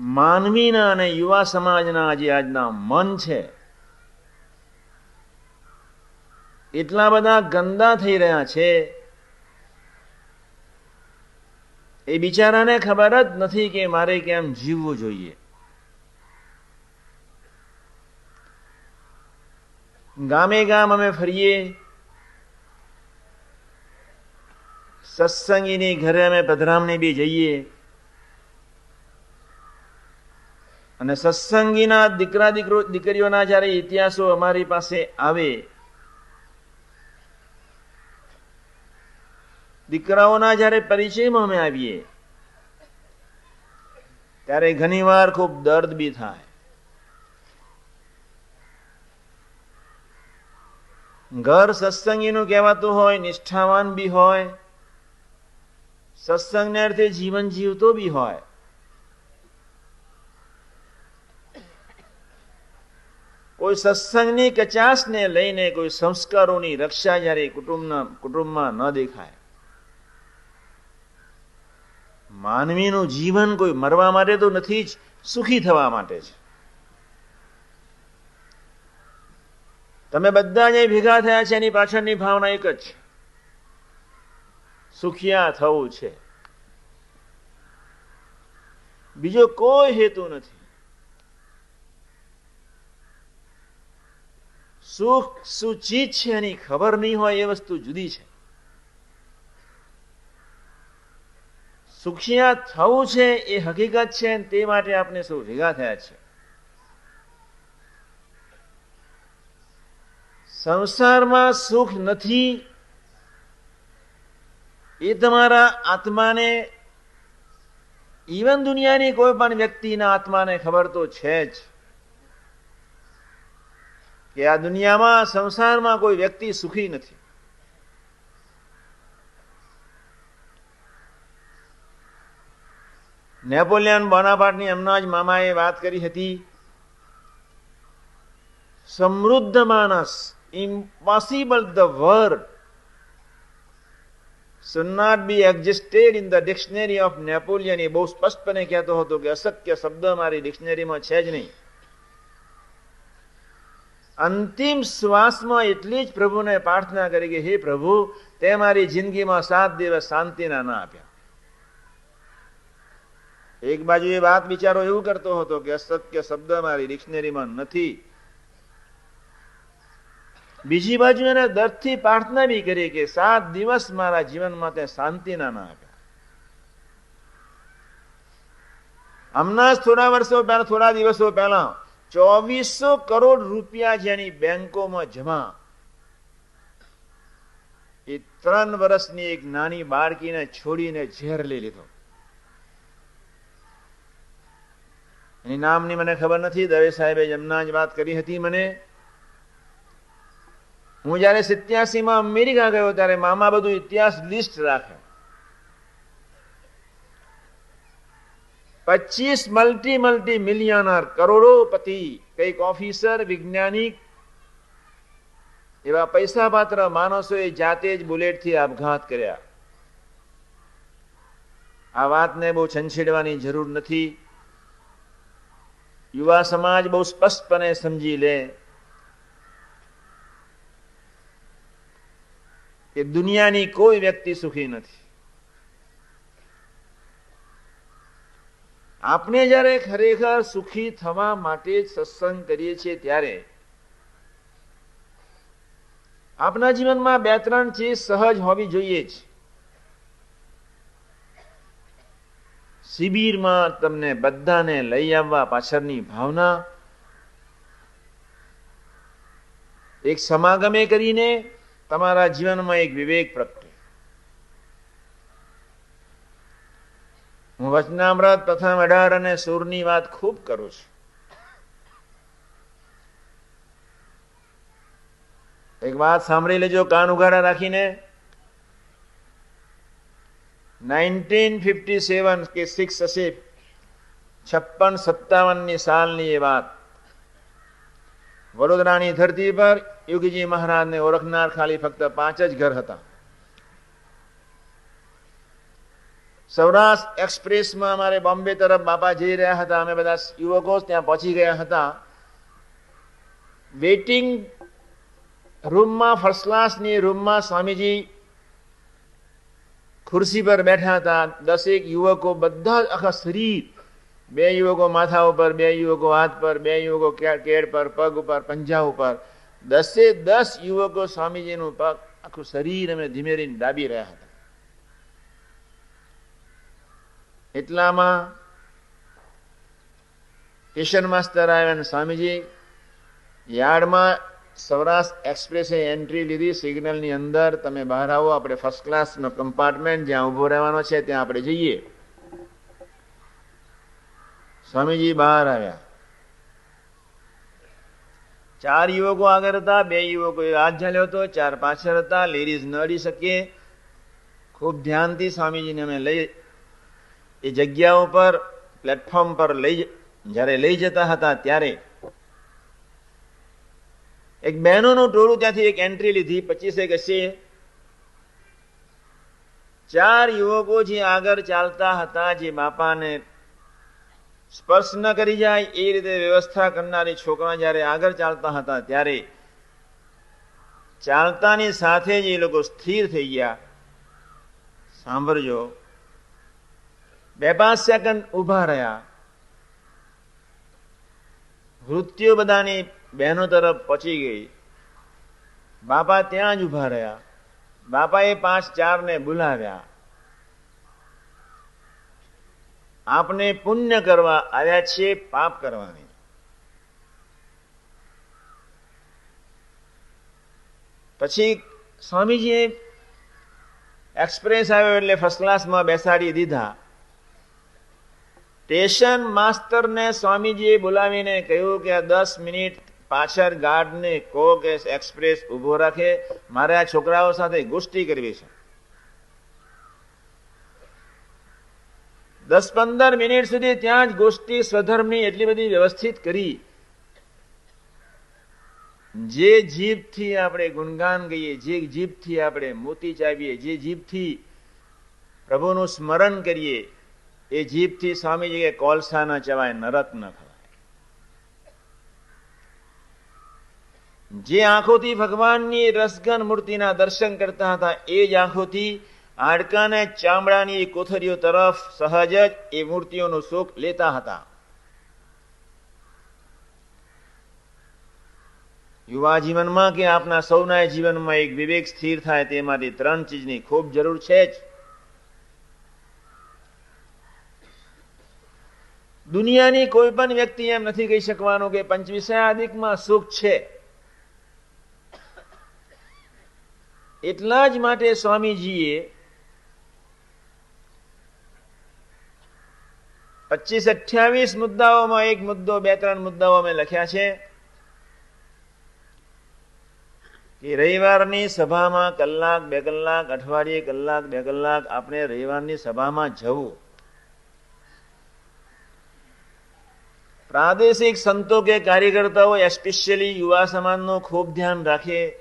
માનવીના અને યુવા સમાજના જે આજના મન છે. એટલા બધા ગંદા થઈ રહ્યા છે. એ બિચારાને ખબર જ નથી કે મારે કેમ જીવવું જોઈએ. ગામે ગામ અમે ફરીએ. સત્સંગીની ઘરે અમે પધરામણી બી જઈએ. અને સત્સંગીના દીકરા દીકરો દીકરીઓના જ્યારે ઇતિહાસો અમારી પાસે આવે, દીકરાઓના જ્યારે પરિચયમાં અમે આવીએ, ત્યારે ઘણીવાર ખૂબ દર્દ બી થાય. ઘર સત્સંગીનું કહેવાતું હોય, નિષ્ઠાવાન બી હોય, સત્સંગને અર્થે જીવન જીવતો બી હોય. કોઈ સત્સંગની કચાસને લઈને કોઈ સંસ્કારોની રક્ષા જ્યારે કુટુંબના કુટુંબમાં ન દેખાય. માનવીનું જીવન કોઈ મરવા માટે તો નથી જ, સુખી થવા માટે છે તમે બધા જે ભેગા થયા છે, એની પાછળની ભાવના એક જ છે. સુખિયા થવું છે. બીજો કોઈ હેતુ નથી. સુખ શું ચીજ છે એની ખબર નહીં હોય એ વસ્તુ જુદી છે. સુખિયા થવું છે એ હકીકત છે તે માટે આપણે સૌ ભેગા થયા છે. સંસારમાં સુખ નથી એ તમારા આત્માને, ઈવન દુનિયાની કોઈ પણ વ્યક્તિના આત્માને ખબર તો છે જ. કે આ દુનિયામાં, સંસારમાં કોઈ વ્યક્તિ સુખી નથી. નેપોલિયન બોનાપાટની એમના જ મામાએ વાત કરી હતી, સમૃદ્ધ માણસ impossible the word should not be existed in the dictionary of Napoleon. એ બહુ સ્પષ્ટપણે કહેતો હતો કે અશક્ય શબ્દ મારી ડિક્શનરીમાં છે જ નહીં. અંતિમ શ્વાસમાં એટલી જ પ્રભુને પ્રાર્થના કરી કે, હે પ્રભુ, તે મારી જિંદગીમાં સાત દિવસ શાંતિના ના આપ્યા. એક બાજુ એ વાત વિચારો એવું કરતો હતો કે, અસત્ય શબ્દ મારી ડિક્શનરીમાં નથી. બીજી બાજુ એને દર્દથી પ્રાર્થના બી કરી કે, સાત દિવસ મારા જીવનમાં તે શાંતિના ના આપ્યા. હમણાં જ થોડા વર્ષો પહેલા, થોડા દિવસો પહેલા ચોવીસો કરોડ રૂપિયા જેની બેંકોમાં જમા. એ ત્રણ વર્ષની એક નાની બાળકીને છોડીને ઝેર લઈ લીધો. એની નામની મને ખબર નથી, દવે સાહેબે એમના જ વાત કરી હતી મને. હું જયારે સિત્યાસી માં અમેરિકા ગયો ત્યારે મામા બધું ઇતિહાસ લિસ્ટ રાખે. પચીસ મલ્ટી મલ્ટી મિલિયનર કરોડોપતિ, કંઈક ઓફિસર વૈજ્ઞાનિક, એવા પૈસા પાત્ર માણસોએ જાતે જ બુલેટથી આપઘાત કર્યા. આ વાતને બહુ છંછેડવાની જરૂર નથી. યુવા સમાજ બહુ સ્પષ્ટપણે સમજી લે કે દુનિયાની કોઈ વ્યક્તિ સુખી નથી. આપણે જ્યારે ખરેખર સુખી થવા માટે સત્સંગ કરીએ છીએ ત્યારે આપણા જીવનમાં બે ત્રણ ચીજ સહજ હોવી જોઈએ જ. શિબિરમાં તમને બધાને લઈ આવવા પાછળની ભાવના, એક સમાગમે કરીને તમારા જીવનમાં એક વિવેક પ્રગટે હું વચનામૃત પ્રથમ અઢાર અને સૂરની વાત ખૂબ કરું છું. એક વાત સાંભળી લેજો, કાન ઉઘાડા રાખીને. નાઇન્ટીન ફિફ્ટી સેવન કે સિક્સ હશે, છપ્પન સત્તાવનની સાલની એ વાત. વડોદરાની ધરતી પર યોગીજી મહારાજને ઓળખનાર ખાલી ફક્ત પાંચ જ ઘર હતા. સૌરાષ્ટ્ર એક્સપ્રેસમાં અમારે બોમ્બે તરફ બાપા જઈ રહ્યા હતા. અમે બધા યુવકો ત્યાં પહોંચી ગયા હતા. વેઇટિંગ રૂમમાં ફર્સ્ટ ક્લાસની રૂમમાં સ્વામીજી ખુરશી પર બેઠા હતા. દસેક યુવકો બધા આખા શરીર, બે યુવકો માથા ઉપર, બે યુવકો હાથ પર, બે યુવકો કેડ પર, પગ ઉપર, પંજા ઉપર. દસે દસ યુવકો સ્વામીજીનું પગ આખું શરીર અમે ધીમે ધીમે દાબી રહ્યા હતા. એટલામાં સ્ટેશન માસ્ટર આવ્યા સ્વામીજી, યાર્ડમાં સૌરાષ્ટ્ર એક્સપ્રેસે એન્ટ્રી લીધી, સિગ્નલની અંદર તમે બહાર આવો, આપણે ફર્સ્ટ ક્લાસનો કમ્પાર્ટમેન્ટ જ્યાં ઊભો રહેવાનો છે, ત્યાં આપણે જઈએ. સ્વામીજી બહાર આવ્યા. ચાર યુવકો આગળ હતા, બે યુવકો હાથ ઝાલ્યો હતો, ચાર પાછળ હતા લેડીઝ ન અડી શકીએ. ખૂબ ધ્યાનથી સ્વામીજીને અમે લઈ એ જગ્યા ઉપર પ્લેટફોર્મ પર લઈ જ્યારે લઈ જતા હતા ત્યારે એક બહેનોનું ટોળું ત્યાંથી એક એન્ટ્રી લીધી પચીસેક હશે ચાર યુવકો જે આગળ ચાલતા હતા, જે બાપાને સ્પર્શ ન કરી જાય, એ રીતે વ્યવસ્થા કરનારી છોકરા જ્યારે આગળ ચાલતા હતા ત્યારે ચાલતાની સાથે જ એ લોકો સ્થિર થઈ ગયા. સાંભળજો બે પાંચ સેકન્ડ ઊભા રહ્યા. મૃત્યુ બધાની બહેનો તરફ પહોંચી ગઈ. બાપા ત્યાં જ ઊભા રહ્યા. બાપાએ પાંચ ચારને બોલાવ્યા. આપને પુણ્ય કરવા આવ્યા છીએ, પાપ કરવાની. પછી સ્વામીજીએ એક્સપ્રેસ આવ્યો એટલે ફર્સ્ટ ક્લાસમાં બેસાડી દીધા. સ્ટેશન માસ્તરને સ્વામીજીએ બોલાવીને કહ્યું કે આ દસ મિનિટ પાછળ ગાર્ડને કહો કે એક્સપ્રેસ ઊભો રાખે. મારે આ છોકરાઓ સાથે ગોષ્ઠી કરવી છે. દસ પંદર મિનિટ સુધી ત્યાં જ ગોષ્ઠી સ્વધર્મની એટલી બધી વ્યવસ્થિત કરી. જે જીભથી આપણે ગુણગાન ગઈએ, જે જીભથી આપણે મોતી ચાવીએ, જે જીભથી પ્રભુનું સ્મરણ કરીએ એ જીભથી સ્વામીજી કે કોલસા ન ચવાય નરક ન ખવાય. જે આંખોથી ભગવાનની રસગન મૂર્તિના દર્શન કરતા હતા, એ જ આંખોથી હાડકાને ચામડાની કોથરીઓ તરફ સહજ જ એ મૂર્તિઓનો શોખ લેતા હતા. યુવા જીવનમાં કે આપના સૌના જીવનમાં એક વિવેક સ્થિર થાય તે માટે ત્રણ ચીજની ખૂબ જરૂર છે જ. દુનિયાની કોઈ પણ વ્યક્તિ એમ નથી કહી શકવાનું કે પંચવિષયાદિકમાં સુખ છે. એટલા જ માટે સ્વામીજીએ પચીસ અઠ્યાવીસ મુદ્દાઓમાં એક મુદ્દો, બે ત્રણ મુદ્દાઓ મેં લખ્યા છે કે રવિવારની સભામાં કલાક, બે કલાક, અઠવાડિયે કલાક, બે કલાક આપણે રવિવારની સભામાં જવું. પ્રાદેશિક સંતો કે કાર્યકર્તાઓ એસ્પેશિયલી યુવા સમાજનું ખૂબ ધ્યાન રાખે.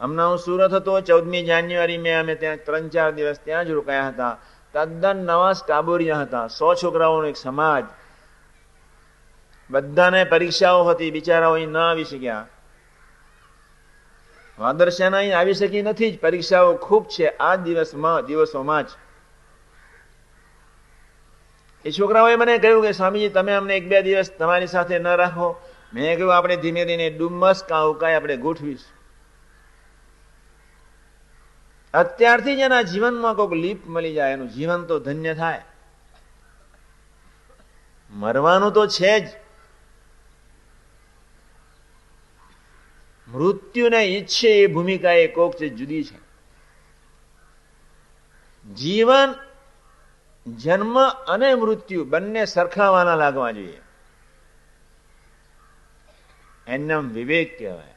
હમણાં હું સુરત હતો, ચૌદમી જાન્યુઆરી મેં અમે ત્યાં ત્રણ ચાર દિવસ ત્યાં જ રોકાયા હતા. તદ્દન નવા સ્ટાબોરિયા હતા, સો છોકરાઓનો એક સમાજ. બધાને પરીક્ષાઓ હતી, બિચારાઓ અહીં ન આવી શક્યા. વાદરશાના અહીં આવી શકી નથી જ, પરીક્ષાઓ ખૂબ છે, આ દિવસમાં, દિવસોમાં જ. એ છોકરાઓએ મને કહ્યું કે, સ્વામીજી, તમે અમને એક બે દિવસ તમારી સાથે ન રાખો. મેં કહ્યું, આપણે ધીમે ધીમે ડુમ્મસ કા આપણે ગોઠવીશું. અત્યારથી જ એના જીવનમાં કોઈક લીપ મળી જાય, એનું જીવન તો ધન્ય થાય. મરવાનું તો છે જ. મૃત્યુને ઈચ્છે એ ભૂમિકા એ કોક છે જુદી છે. જીવન જન્મ અને મૃત્યુ બંને સરખાવાના લાગવા જોઈએ. એનું વિવેક કહેવાય.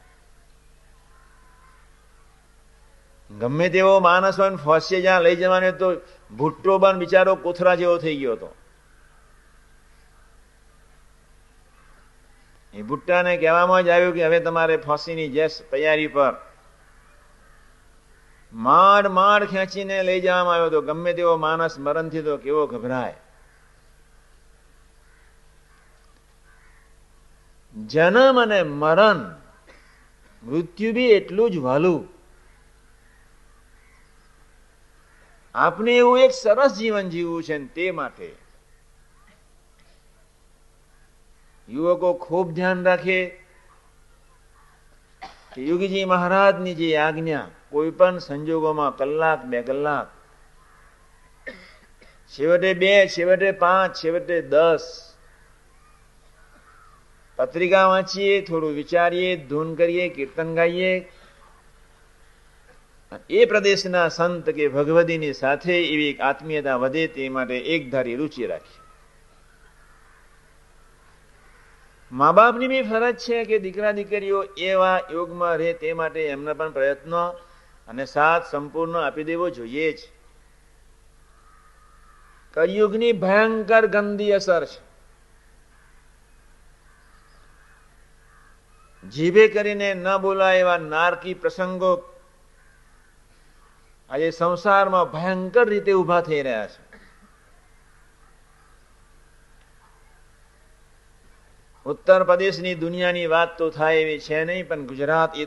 ગમે તેવો માણસ હોય ફસે જ્યાં લઈ જવાનો તો ભુટ્ટો બન બિચારો કોથરા જેવો થઈ ગયો હતો. એ ભુટ્ટાને કહેવામાં જ આવ્યું કે હવે તમારે ફાંસીની જેસ તૈયારી પર માડ માડ ખેંચીને લઈ જવામાં આવ્યો તો ગમે તેવો માણસ મરણથી તો કેવો ગભરાય. જન્મ અને મરણ, મૃત્યુ બી એટલું જ વહાલું આપને એવું એક સરસ જીવન જીવવું છે તે માટે. યુવકો ખૂબ ધ્યાન રાખે. યોગીજી મહારાજની જે આજ્ઞા કોઈ પણ સંજોગોમાં કલાક, બે કલાક. છેવટે બે, છેવટે પાંચ, છેવટે દસ. પત્રિકા વાંચીએ, થોડું વિચારીએ, ધૂન કરીએ, કીર્તન ગાઈએ. એ પ્રદેશના સંત કે ભગવતીની સાથે એવી આત્મીયતા વધે તે માટે એક ધારી રુચિ રાખી મા બાપની બી ફરજ છે કે દીકરા દીકરીઓ એવા યોગમાં રહે તે માટે એમના પણ પ્રયત્નો અને સાથ સંપૂર્ણ આપી દેવો જોઈએ જ. કળિયુગની ભયંકર ગંદી અસર છે. જીભે કરીને ન બોલાય એવા નારકી પ્રસંગો આજે સંસારમાં ભયંકર રીતે ઊભા થઈ રહ્યા છે. ઉત્તર પ્રદેશની દુનિયાની વાત તો થાય એવી છે નહીં, પણ ગુજરાત એ